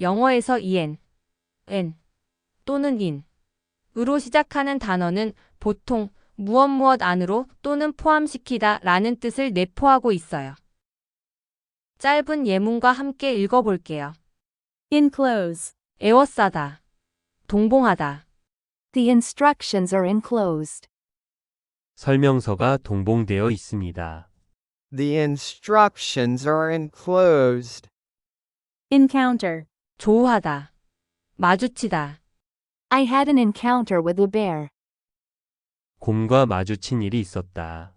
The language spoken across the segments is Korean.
영어에서 en, n 또는 in 으로 시작하는 단어는 보통 무엇 무엇 안으로 또는 포함시키다 라는 뜻을 내포하고 있어요. 짧은 예문과 함께 읽어볼게요. Enclose. 에워싸다, 동봉하다, The instructions are enclosed. 설명서가 동봉되어 있습니다. The instructions are enclosed. Encounter. 조우하다, 마주치다, I had an encounter with a bear. 곰과 마주친 일이 있었다.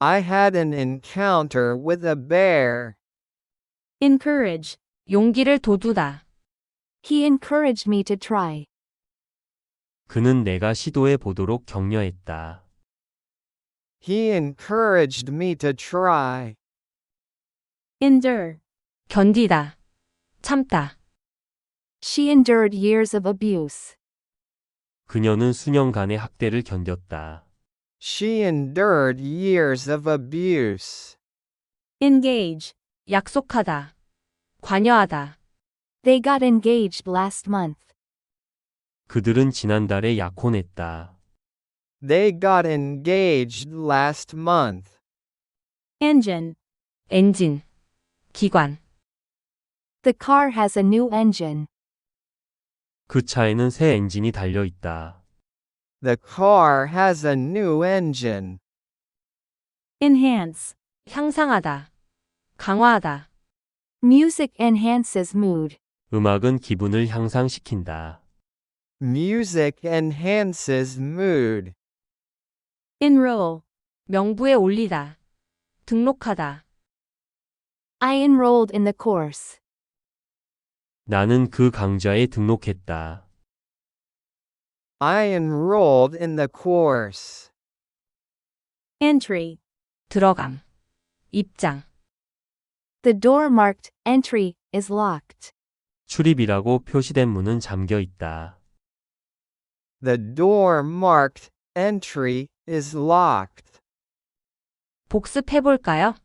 I had an encounter with a bear. Encourage. 용기를 돋우다, He encouraged me to try. 그는 내가 시도해 보도록 격려했다. He encouraged me to try. Endure. 견디다, 참다, She endured years of abuse. 그녀는 수년간의 학대를 견뎠다. She endured years of abuse. Engage. 약속하다, 관여하다, They got engaged last month. 그들은 지난달에 약혼했다. They got engaged last month. Engine. 엔진, 기관, The car has a new engine. 그 차에는 새 엔진이 달려 있다. The car has a new engine. Enhance. 향상하다, 강화하다, Music enhances mood. 음악은 기분을 향상시킨다. Music enhances mood. Enroll. 명부에 올리다, 등록하다, I enrolled in the course. 나는 그 강좌에 등록했다. I enrolled in the course. Entry. 들어감, 입장, The door marked entry is locked. 출입이라고 표시된 문은 잠겨 있다. The door marked entry is locked. 복습해 볼까요?